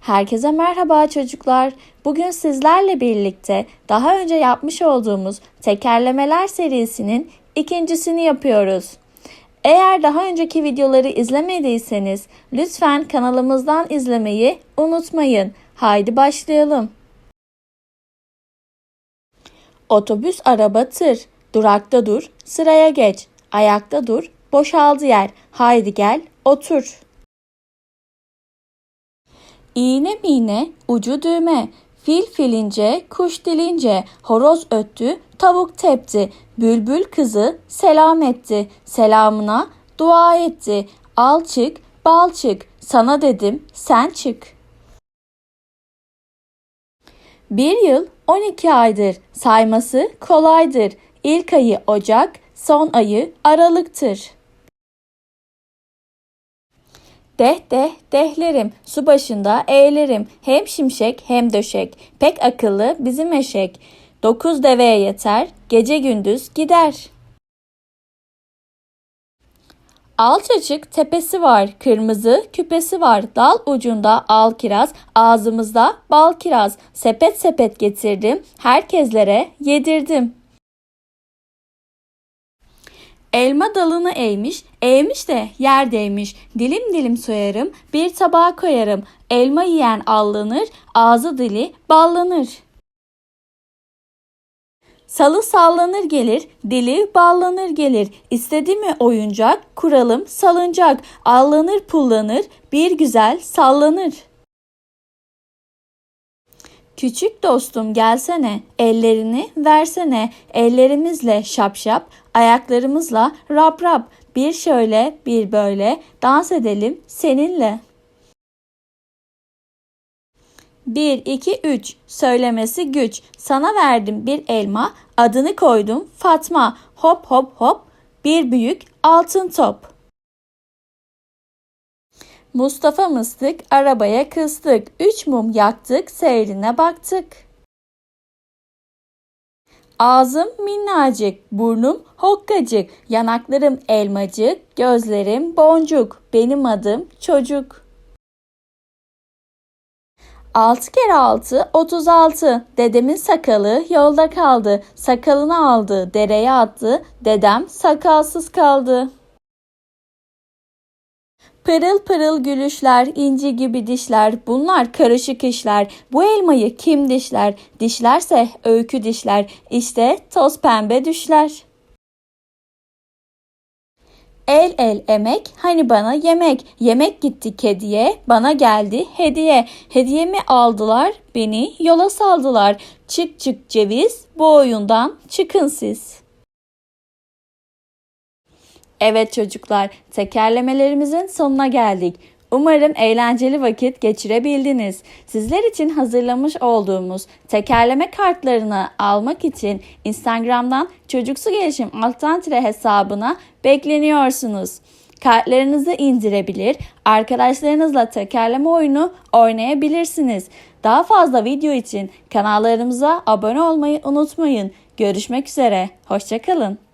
Herkese merhaba çocuklar. Bugün sizlerle birlikte daha önce yapmış olduğumuz tekerlemeler serisinin ikincisini yapıyoruz. Eğer daha önceki videoları izlemediyseniz lütfen kanalımızdan izlemeyi unutmayın. Haydi başlayalım. Otobüs, araba, tır. Durakta dur, sıraya geç. Ayakta dur, boşaldı yer. Haydi gel, otur. İğne mine, ucu düğme. Fil filince, kuş dilince. Horoz öttü, tavuk tepti. Bülbül kızı selam etti. Selamına dua etti. Al çık, bal çık. Sana dedim, sen çık. Bir yıl 12 aydır. Sayması kolaydır. İlk ayı Ocak, son ayı Aralık'tır. Deh deh dehlerim, su başında eğlerim. Hem şimşek hem döşek, pek akıllı bizim eşek. Dokuz deveye yeter, gece gündüz gider. Alt açık tepesi var, kırmızı küpesi var. Dal ucunda al kiraz, ağzımızda bal kiraz. Sepet sepet getirdim, herkeslere yedirdim. Elma dalını eğmiş, eğmiş de yerdeymiş. Dilim dilim soyarım, bir tabağa koyarım. Elma yiyen allanır, ağzı dili ballanır. Salı sallanır gelir, dili ballanır gelir. İstedi mi oyuncak, kuralım salıncak. Allanır pullanır, bir güzel sallanır. Küçük dostum gelsene, ellerini versene. Ellerimizle şap şap, ayaklarımızla rap rap. Bir şöyle, bir böyle dans edelim seninle. 1, 2, 3 söylemesi güç. Sana verdim bir elma, adını koydum Fatma. Hop hop hop bir büyük altın top. Mustafa mıstık arabaya kıstık. Üç mum yaktık seyrine baktık. Ağzım minnacık, burnum hokkacık, yanaklarım elmacık, gözlerim boncuk. Benim adım çocuk. Altı kere altı, otuz altı. Dedemin sakalı yolda kaldı. Sakalını aldı, dereye attı. Dedem sakalsız kaldı. Pırıl pırıl gülüşler, inci gibi dişler, bunlar karışık işler. Bu elmayı kim dişler? Dişlerse öykü dişler. İşte toz pembe düşler. El el emek, hani bana yemek. Yemek gitti kediye, bana geldi hediye. Hediyemi aldılar, beni yola saldılar. Çık çık ceviz, bu oyundan çıkın siz. Evet çocuklar, tekerlemelerimizin sonuna geldik. Umarım eğlenceli vakit geçirebildiniz. Sizler için hazırlamış olduğumuz tekerleme kartlarını almak için Instagram'dan Çocuksu Gelişim alttan tire hesabına bekleniyorsunuz. Kartlarınızı indirebilir, arkadaşlarınızla tekerleme oyunu oynayabilirsiniz. Daha fazla video için kanallarımıza abone olmayı unutmayın. Görüşmek üzere, hoşçakalın.